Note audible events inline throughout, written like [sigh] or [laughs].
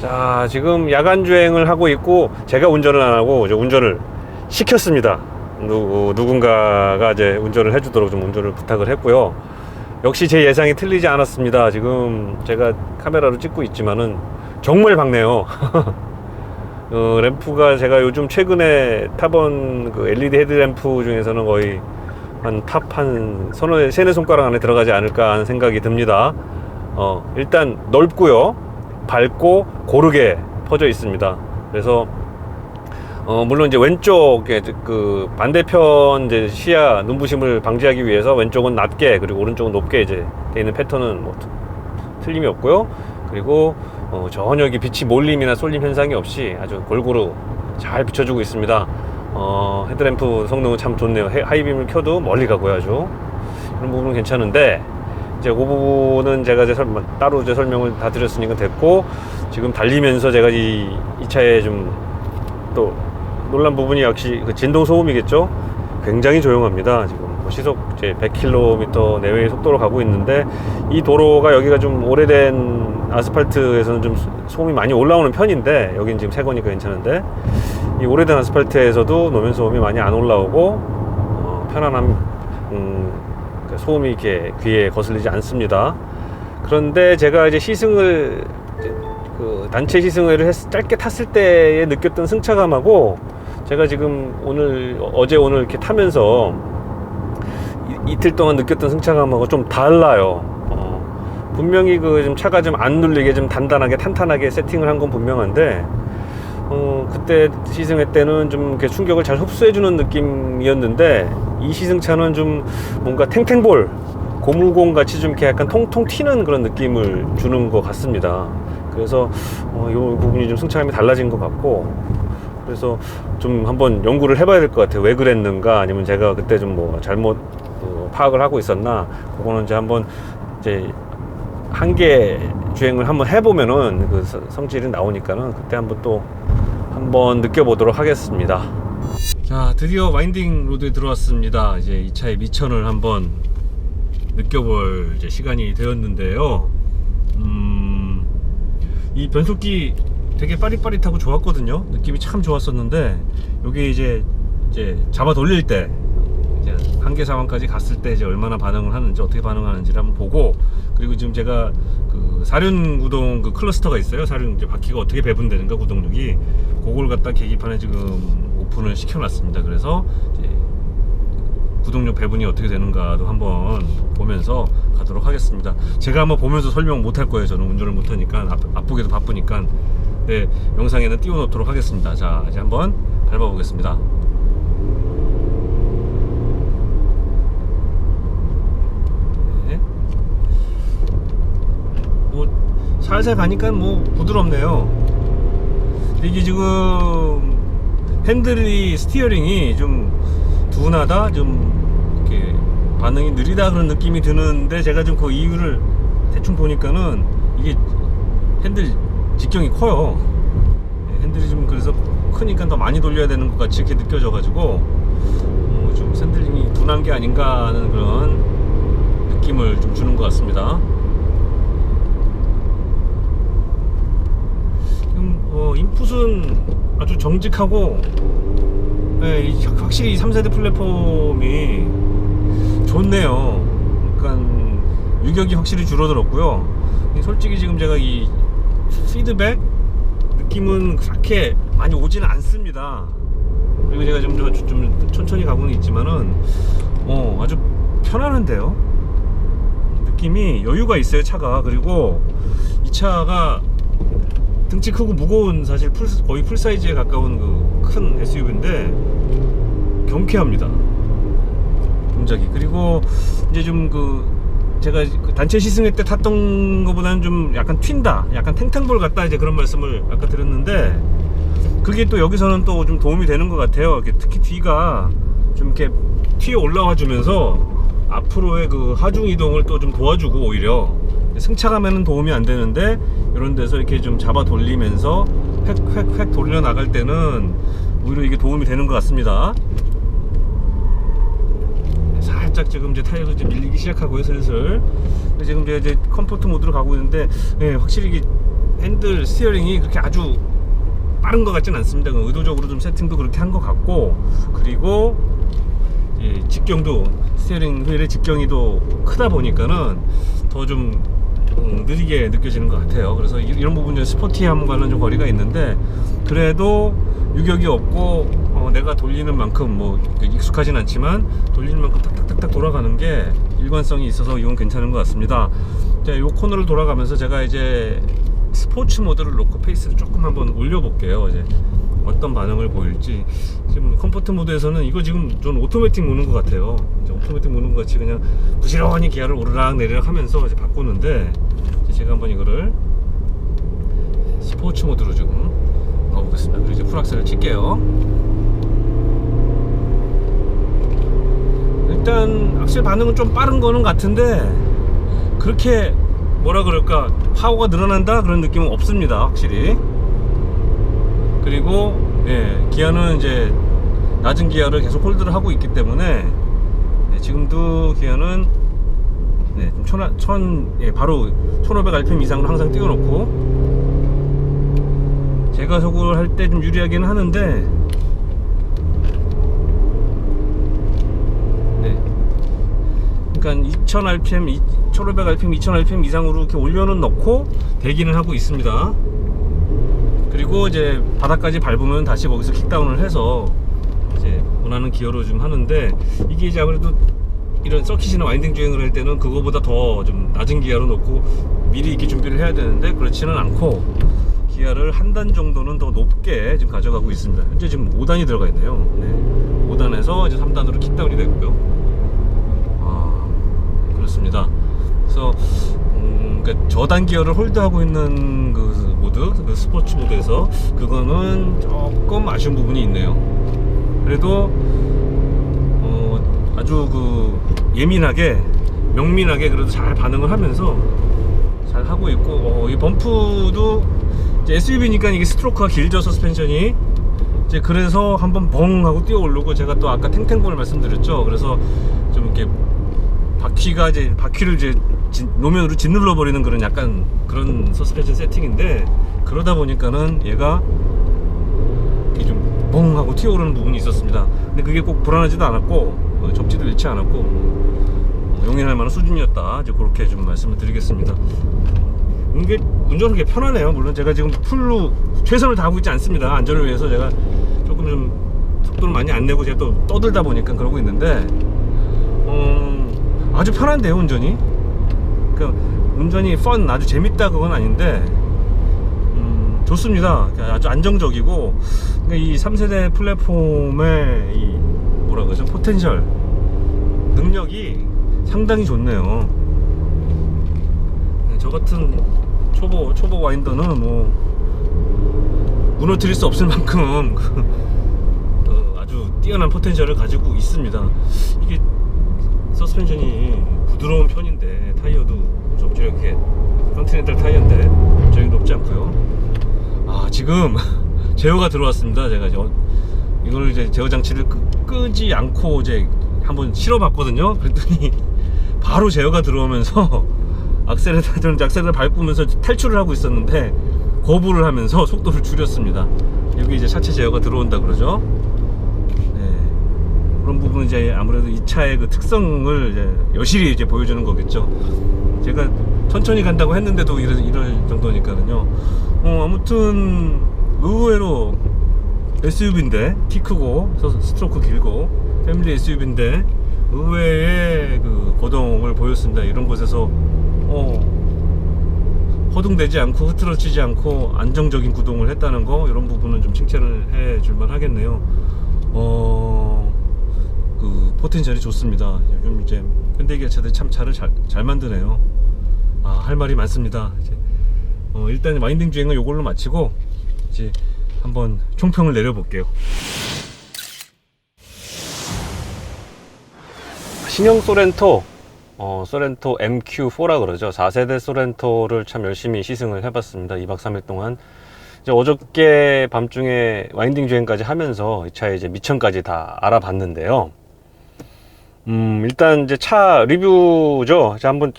자, 지금 야간 주행을 하고 있고 제가 운전을 안 하고 이제 운전을 시켰습니다. 누, 누군가가 이제 운전을 해주도록 좀 운전을 부탁을 했고요. 역시 제 예상이 틀리지 않았습니다. 지금 제가 카메라로 찍고 있지만은 정말 밝네요. [laughs] 어, 램프가 제가 요즘 최근에 타본 그 LED 헤드램프 중에서는 거의 한 탑한 서너 세네 손가락 안에 들어가지 않을까 하는 생각이 듭니다. 어, 일단 넓고요. 밝고 고르게 퍼져 있습니다. 그래서 어, 물론 이제 왼쪽에 그 반대편 이제 시야 눈부심을 방지하기 위해서 왼쪽은 낮게 그리고 오른쪽은 높게 이제 돼 있는 패턴은 뭐 트- 틀림이 없고요. 그리고 어, 전혀 이게 빛이 몰림이나 쏠림 현상이 없이 아주 골고루 잘 비춰주고 있습니다. 어, 헤드램프 성능은 참 좋네요. 해- 하이빔을 켜도 멀리 가고요, 아주 그런 부분은 괜찮은데 이제 그 부분은 제가 이제 설, 따로 이제 설명을 다 드렸으니까 됐고 지금 달리면서 제가 이, 이 차에 좀 또 놀란 부분이 역시 그 진동 소음이겠죠. 굉장히 조용합니다. 지금 뭐 시속 이제 100km 내외의 속도로 가고 있는데 이 도로가 여기가 좀 오래된 아스팔트에서는 좀 소- 소음이 많이 올라오는 편인데 여긴 지금 새 거니까 괜찮은데 이 오래된 아스팔트에서도 노면 소음이 많이 안 올라오고 어, 편안함 소음이 이렇게 귀에 거슬리지 않습니다. 그런데 제가 이제 시승을 그 단체 시승회를 했, 짧게 탔을 때에 느꼈던 승차감하고 제가 지금 오늘 어제 오늘 이렇게 타면서 이, 이틀 동안 느꼈던 승차감하고 좀 달라요. 어, 분명히 그 좀 차가 좀 안 눌리게 좀 단단하게 탄탄하게 세팅을 한 건 분명한데 어, 그때 시승회 때는 좀 이렇게 충격을 잘 흡수해주는 느낌이었는데 이 시승차는 좀 뭔가 탱탱볼 고무공 같이 좀 이렇게 약간 통통 튀는 그런 느낌을 주는 것 같습니다. 그래서 어, 이 부분이 좀 승차감이 달라진 것 같고 그래서 좀 한번 연구를 해봐야 될 것 같아요. 왜 그랬는가 아니면 제가 그때 좀 뭐 잘못 어, 파악을 하고 있었나 그거는 이제 한번 이제 한 개 주행을 한번 해보면은 그 서- 성질이 나오니까는 그때 한번 또 한번 느껴보도록 하겠습니다. 자, 드디어 와인딩 로드에 들어왔습니다. 이제 이 차의 미천을 한번 느껴볼 시간이 되었는데요. 음, 이 변속기 되게 빠릿빠릿하고 좋았거든요. 느낌이 참 좋았었는데 여기 이제 이제 잡아 돌릴 때 한계 상황까지 갔을 때 이제 얼마나 반응을 하는지 어떻게 반응하는지를 한번 보고 그리고 지금 제가 그 사륜 구동 그 클러스터가 있어요. 사륜 이제 바퀴가 어떻게 배분되는가 구동력이 그걸 갖다 계기판에 지금 오픈을 시켜놨습니다. 그래서 이제 구동력 배분이 어떻게 되는가도 한번 보면서 가도록 하겠습니다. 제가 한번 보면서 설명 못 할 거예요. 저는 운전을 못 하니까 아, 아프게도 바쁘니까. 네, 영상에는 띄워놓도록 하겠습니다. 자, 이제 한번 밟아보겠습니다. 네. 뭐 살살 가니까 뭐 부드럽네요. 이게 지금 핸들이 스티어링이 좀 둔하다, 좀 이렇게 반응이 느리다 그런 느낌이 드는데 제가 좀 그 이유를 대충 보니까는 이게 핸들 직경이 커요. 네, 핸들이 좀 그래서 크니까 더 많이 돌려야 되는 것 같이 이렇게 느껴져 가지고 어, 좀 핸들링이 둔한 게 아닌가 하는 그런 느낌을 좀 주는 것 같습니다. 지금 어, 인풋은 아주 정직하고 네, 이- 확실히 이 3세대 플랫폼이 좋네요. 그러니까 유격이 확실히 줄어들었고요. 이 솔직히 지금 제가 이 피드백 느낌은 그렇게 많이 오지는 않습니다. 그리고 제가 좀, 좀, 좀 천천히 가고는 있지만은 어, 아주 편안한데요. 느낌이 여유가 있어요 차가 그리고 이 차가 등치 크고 무거운 사실 풀, 거의 풀 사이즈에 가까운 그 큰 SUV인데 경쾌합니다. 동작이 그리고 이제 좀 그 제가 그 단체 시승회 때 탔던 것보다는 좀 약간 튄다, 약간 탱탱볼 같다 이제 그런 말씀을 아까 드렸는데 그게 또 여기서는 또 좀 도움이 되는 것 같아요. 특히 뒤가 좀 이렇게 튀어 올라와 주면서 앞으로의 그 하중 이동을 또 좀 도와주고 오히려 승차감에는 도움이 안 되는데 이런 데서 이렇게 좀 잡아 돌리면서 획획획 돌려 나갈 때는 오히려 이게 도움이 되는 것 같습니다. 살 살짝 지금 이제 타이어도 이제 밀리기 시작하고요 슬슬 지금 이제, 컴포트 모드로 가고 있는데 예, 확실히 핸들 스티어링이 그렇게 아주 빠른 것 같진 않습니다 그 의도적으로 좀 세팅도 그렇게 한 것 같고 그리고 예, 직경도 스티어링 휠의 직경이도 크다 보니까는 더 좀 음, 느리게 느껴지는 것 같아요. 그래서 이- 이런 부분 좀 스포티함과는 좀 거리가 있는데 그래도 유격이 없고 어, 내가 돌리는 만큼 뭐 익숙하진 않지만 돌리는 만큼 탁탁탁탁 돌아가는 게 일관성이 있어서 이건 괜찮은 것 같습니다. 자, 이 코너를 돌아가면서 제가 이제 스포츠 모드를 놓고 페이스를 조금 한번 올려볼게요. 이제 어떤 반응을 보일지 지금 컴포트 모드에서는 이거 지금 전 오토매틱 무는 것 같아요. 오토매틱 무는 것 같이 그냥 부지런히 기아를 오르락 내리락 하면서 이제 바꾸는데 이제 제가 한번 이거를 스포츠 모드로 지금 넣어보겠습니다. 그리고 이제 풀악셀을 칠게요. 일단 악셀 반응은 좀 빠른 거는 같은데 그렇게 뭐라 그럴까 파워가 늘어난다 그런 느낌은 없습니다 확실히 그리고 예 기아는 이제 낮은 기아를 계속 홀드를 하고 있기 때문에 예, 지금도 기아는 네, 좀 천, 천 예, 바로 1500rpm 이상으로 항상 띄워놓고 제가 속을 할 때 좀 유리하기는 하는데 네. 그러니까 2000rpm, 1500rpm, 2000rpm 이상으로 이렇게 올려는 넣고 대기는 하고 있습니다. 그리고 이제 바닥까지 밟으면 다시 거기서 킥다운을 해서 원하는 기어로 좀 하는데 이게 이제 아무래도 이런 서킷이나 와인딩 주행을 할 때는 그거보다 더 좀 낮은 기아로 놓고 미리 이렇게 준비를 해야 되는데 그렇지는 않고 기아를 한 단 정도는 더 높게 지금 가져가고 있습니다. 현재 지금 5단이 들어가 있네요. 네. 5단에서 이제 3단으로 킥다운이 되고요. 아, 그렇습니다. 그래서 음, 그러니까 저단 기어를 홀드하고 있는 그 모드, 그 스포츠 모드에서 그거는 조금 아쉬운 부분이 있네요. 그래도 어, 아주 그 예민하게 명민하게 그래도 잘 반응을 하면서 잘 하고 있고 어, 이 범프도 SUV니까 이게 스트로크가 길죠 서스펜션이. 이제 그래서 한번 벙 하고 뛰어 오르고 제가 또 아까 탱탱볼을 말씀드렸죠. 그래서 좀 이렇게 바퀴가 이제 바퀴를 이제 진- 노면으로 짓눌러 버리는 그런 약간 그런 서스펜션 세팅인데 그러다 보니까는 얘가 좀뻥 하고 튀어오르는 부분이 있었습니다. 근데 그게 꼭 불안하지도 않았고 어, 접지도 잃지 않았고 어, 용인할 만한 수준이었다. 이제 그렇게 좀 말씀을 드리겠습니다. 이게 운전하기 편하네요. 물론 제가 지금 풀로 최선을 다하고 있지 않습니다. 안전을 위해서 제가 조금 좀 속도를 많이 안 내고 제가 또 떠들다 보니까 그러고 있는데 음, 아주 편한데요 운전이. 그 운전이 펀 아주 재밌다 그건 아닌데 음, 좋습니다. 아주 안정적이고 그러니까 이 3세대 플랫폼의 이 뭐라 그러죠 포텐셜 능력이 상당히 좋네요. 저 같은 초보 초보 와인더는 뭐 무너뜨릴 수 없을 만큼 그, 어, 아주 뛰어난 포텐셜을 가지고 있습니다. 이게 서스펜션이 부드러운 편인데 타이어도 좀 이렇게 컨티넨탈 타이어인데 저기 높지 않고요. 아 지금 [laughs] 제어가 들어왔습니다. 제가 이제 어- 이걸 이제 제어 장치를 끄, 끄지 않고 이제 한번 실어봤거든요. 그랬더니 [laughs] 바로 제어가 들어오면서 [laughs] 악셀레터 저는 악셀을 밟으면서 탈출을 하고 있었는데 거부를 하면서 속도를 줄였습니다. 여기 이제 차체 제어가 들어온다 그러죠. 네. 그런 부분은 이제 아무래도 이 차의 그 특성을 이제 여실히 이제 보여주는 거겠죠. 제가 천천히 간다고 했는데도 이럴, 이럴 정도니까는요. 어, 아무튼 의외로 SUV인데 키 크고 서- 스트로크 길고 패밀리 SUV인데 의외의 그 거동을 보였습니다. 이런 곳에서 어, 허둥대지 않고 흐트러지지 않고 안정적인 구동을 했다는 거 이런 부분은 좀 칭찬을 해 줄만 하겠네요. 어, 그 포텐셜이 좋습니다. 요즘 이제 현대기아차들 참 차를 잘, 잘 만드네요. 아, 할 말이 많습니다. 어, 일단 와인딩 주행은 이걸로 마치고 이제 한번 총평을 내려볼게요. 신형 소렌토 어, 소렌토 MQ4라 그러죠. 4세대 소렌토를 참 열심히 시승을 해봤습니다. 2박 3일 동안. 이제 어저께 밤중에 와인딩 주행까지 하면서 이 차의 이제 미천까지 다 알아봤는데요. 음, 일단 이제 차 리뷰죠. 자, 한번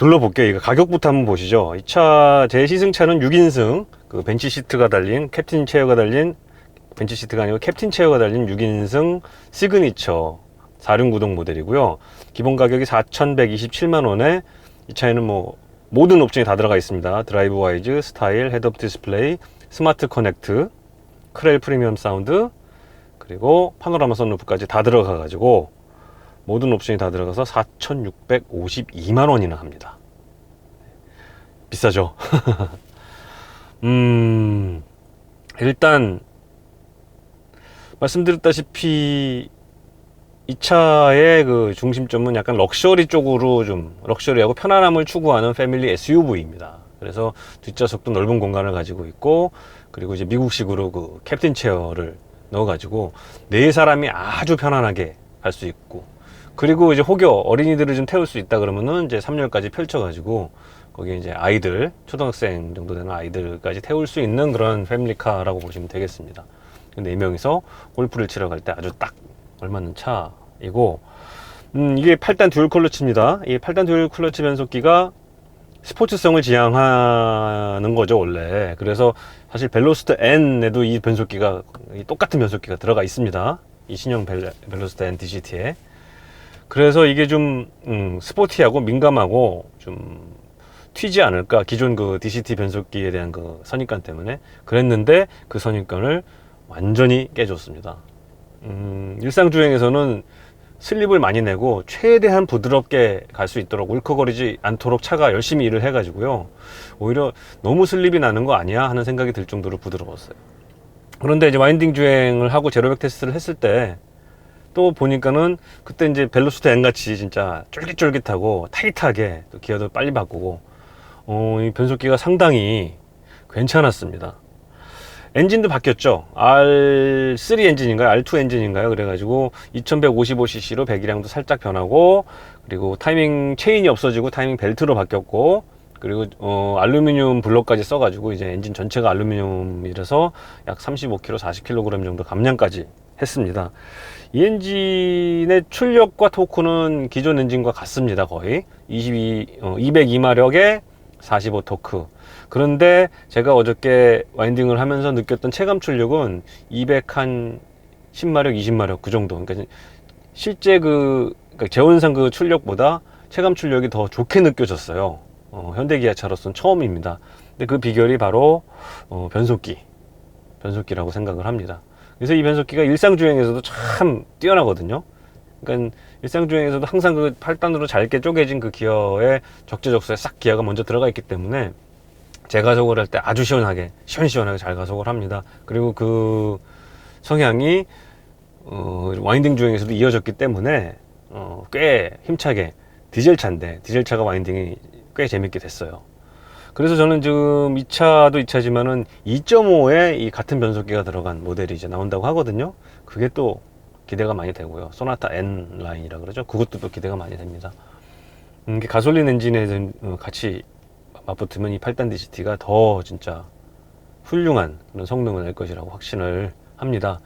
둘러볼게요. 이거 가격부터 한번 보시죠. 이 차, 제 시승차는 6인승, 그 벤치 시트가 달린, 캡틴 체어가 달린, 벤치 시트가 아니고 캡틴 체어가 달린 6인승 시그니처 4륜구동 모델이고요. 기본 가격이 4,127만 원에 이 차에는 뭐 모든 옵션이 다 들어가 있습니다. 드라이브 와이즈, 스타일, 헤드업 디스플레이, 스마트 커넥트, 크렐 프리미엄 사운드, 그리고 파노라마 선루프까지 다 들어가 가지고 모든 옵션이 다 들어가서 4,652만 원이나 합니다. 비싸죠? [laughs] 음, 일단 말씀드렸다시피 이 차의 그 중심점은 약간 럭셔리 쪽으로 좀 럭셔리하고 편안함을 추구하는 패밀리 SUV입니다. 그래서 뒷좌석도 넓은 공간을 가지고 있고 그리고 이제 미국식으로 그 캡틴 체어를 넣어가지고 네 사람이 아주 편안하게 갈 수 있고 그리고 이제 혹여 어린이들을 좀 태울 수 있다 그러면은 이제 3열까지 펼쳐가지고 거기에 이제 아이들 초등학생 정도 되는 아이들까지 태울 수 있는 그런 패밀리카라고 보시면 되겠습니다. 네 명이서 골프를 치러 갈 때 아주 딱 걸맞는 차이고 음, 이게 8단 듀얼 클러치입니다. 이 8단 듀얼 클러치 변속기가 스포츠성을 지향하는 거죠 원래 그래서 사실 벨로스터 N에도 이 변속기가 이 똑같은 변속기가 들어가 있습니다 이 신형 벨, 벨로스터 N DCT에 그래서 이게 좀 음, 스포티하고 민감하고 좀 튀지 않을까 기존 그 DCT 변속기에 대한 그 선입관 때문에 그랬는데 그 선입관을 완전히 깨줬습니다 음, 일상 주행에서는 슬립을 많이 내고 최대한 부드럽게 갈 수 있도록 울컥거리지 않도록 차가 열심히 일을 해가지고요. 오히려 너무 슬립이 나는 거 아니야 하는 생각이 들 정도로 부드러웠어요. 그런데 이제 와인딩 주행을 하고 제로백 테스트를 했을 때 또 보니까는 그때 이제 벨로스트 N 같이 진짜 쫄깃쫄깃하고 타이트하게 또 기어도 빨리 바꾸고 어, 이 변속기가 상당히 괜찮았습니다. 엔진도 바뀌었죠. R3 엔진인가요? R2 엔진인가요? 그래가지고 2155cc로 배기량도 살짝 변하고 그리고 타이밍 체인이 없어지고 타이밍 벨트로 바뀌었고 그리고 어, 알루미늄 블록까지 써가지고 이제 엔진 전체가 알루미늄이라서 약 35kg, 40kg 정도 감량까지 했습니다. 이 엔진의 출력과 토크는 기존 엔진과 같습니다. 거의 22, 어, 202마력에 45 토크. 그런데 제가 어저께 와인딩을 하면서 느꼈던 체감 출력은 200한 10마력, 20마력 그 정도. 그러니까 실제 그 그러니까 재원상 그 출력보다 체감 출력이 더 좋게 느껴졌어요. 어, 현대기아차로서는 처음입니다. 근데 그 비결이 바로 어, 변속기, 변속기라고 생각을 합니다. 그래서 이 변속기가 일상 주행에서도 참 뛰어나거든요. 그러니까 일상 주행에서도 항상 그 8단으로 잘게 쪼개진 그 기어에 적재적소에 싹 기어가 먼저 들어가 있기 때문에 재가속을 할 때 아주 시원하게 시원시원하게 잘 가속을 합니다. 그리고 그 성향이 어, 와인딩 주행에서도 이어졌기 때문에 어, 꽤 힘차게 디젤 차인데 디젤 차가 와인딩이 꽤 재밌게 됐어요. 그래서 저는 지금 이 차도 이 차지만은 2.5에 이 같은 변속기가 들어간 모델이 이제 나온다고 하거든요. 그게 또 기대가 많이 되고요. 소나타 N 라인이라 그러죠. 그것도 또 기대가 많이 됩니다. 음, 이게 가솔린 엔진에 어, 같이 맞붙으면 이 8단 DCT가 더 진짜 훌륭한 그런 성능을 낼 것이라고 확신을 합니다.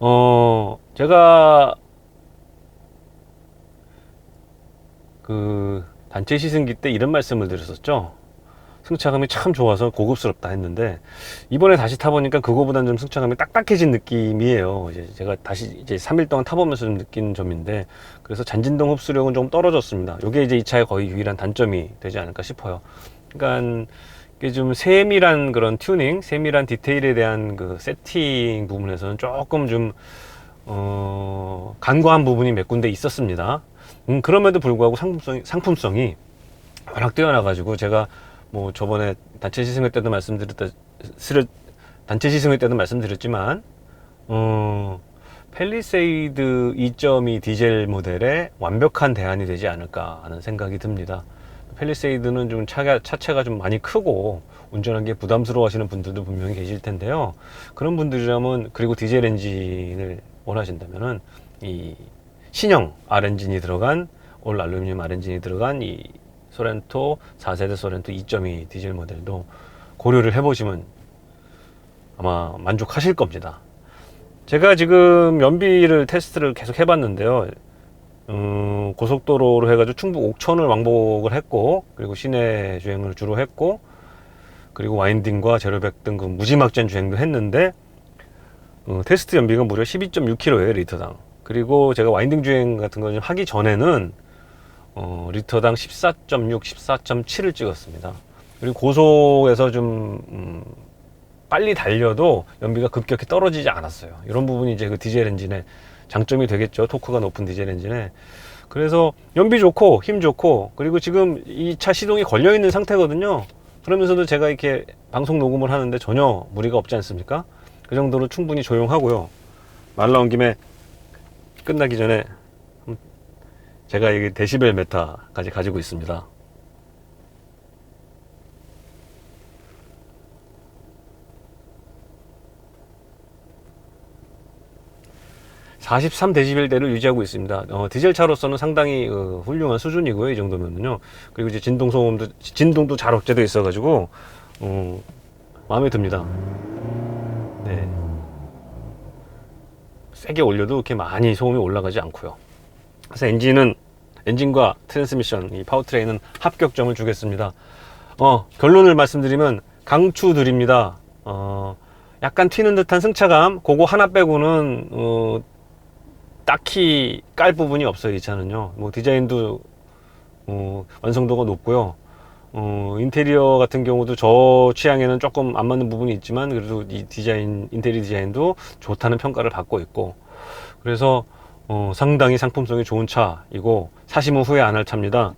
어, 제가 그 단체 시승기 때 이런 말씀을 드렸었죠. 승차감이 참 좋아서 고급스럽다 했는데 이번에 다시 타보니까 그거보다는 좀 승차감이 딱딱해진 느낌이에요. 이제 제가 다시 이제 3일 동안 타보면서 좀 느낀 점인데 그래서 잔진동 흡수력은 좀 떨어졌습니다. 이게 이제 이 차의 거의 유일한 단점이 되지 않을까 싶어요. 그러니까 이게 좀 세밀한 그런 튜닝, 세밀한 디테일에 대한 그 세팅 부분에서는 조금 좀 어, 간과한 부분이 몇 군데 있었습니다. 음, 그럼에도 불구하고 상품성이, 상품성이 워낙 뛰어나가지고 제가 뭐 저번에 단체 시승회 때도 말씀드렸다 스르 단체 시승회 때도 말씀드렸지만 어 펠리세이드 2.2 디젤 모델의 완벽한 대안이 되지 않을까 하는 생각이 듭니다. 펠리세이드는 좀 차가, 차체가 좀 많이 크고 운전하기 에 부담스러워 하시는 분들도 분명히 계실 텐데요. 그런 분들이라면 그리고 디젤 엔진을 원하신다면은 이 신형 R 엔진이 들어간 올 알루미늄 R 엔진이 들어간 이 소렌토 4세대 소렌토 2.2 디젤 모델도 고려를 해보시면 아마 만족하실 겁니다. 제가 지금 연비를 테스트를 계속 해봤는데요. 음, 고속도로로 해가지고 충북 옥천을 왕복을 했고 그리고 시내 주행을 주로 했고 그리고 와인딩과 제로백 등그 무지막지한 주행도 했는데 어, 테스트 연비가 무려 12.6km예요 리터당 그리고 제가 와인딩 주행 같은 거 좀 하기 전에는 어, 리터당 14.6, 14.7을 찍었습니다. 그리고 고속에서 좀 음, 빨리 달려도 연비가 급격히 떨어지지 않았어요. 이런 부분이 이제 그 디젤 엔진의 장점이 되겠죠. 토크가 높은 디젤 엔진에. 그래서 연비 좋고 힘 좋고 그리고 지금 이 차 시동이 걸려 있는 상태거든요. 그러면서도 제가 이렇게 방송 녹음을 하는데 전혀 무리가 없지 않습니까? 그 정도로 충분히 조용하고요. 말 나온 김에 끝나기 전에 음, 제가 이게 데시벨 메타까지 가지고 있습니다 43데시벨대를 유지하고 있습니다. 어, 디젤 차로서는 상당히 어, 훌륭한 수준이고요. 이 정도면요. 그리고 이제 진동 소음도 진동도 잘 억제돼 있어가지고 어, 마음에 듭니다. 네. 세게 올려도 그렇게 많이 소음이 올라가지 않고요. 그래서 엔진은 엔진과 트랜스미션, 이 파워트레인은 합격점을 주겠습니다. 어, 결론을 말씀드리면 강추드립니다. 어, 약간 튀는 듯한 승차감, 그거 하나 빼고는 어, 딱히 깔 부분이 없어요 이 차는요 뭐 디자인도 어, 완성도가 높고요 어, 인테리어 같은 경우도 저 취향에는 조금 안 맞는 부분이 있지만 그래도 이 디자인 인테리어 디자인도 좋다는 평가를 받고 있고 그래서 어, 상당히 상품성이 좋은 차이고 사시면 후회 안 할 차입니다.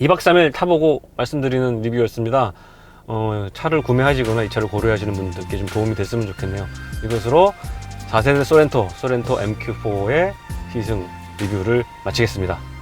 2박 3일 타보고 말씀드리는 리뷰였습니다. 어, 차를 구매하시거나 이 차를 고려하시는 분들께 좀 도움이 됐으면 좋겠네요. 이것으로 4세대 소렌토, 소렌토 MQ4의 시승 리뷰를 마치겠습니다.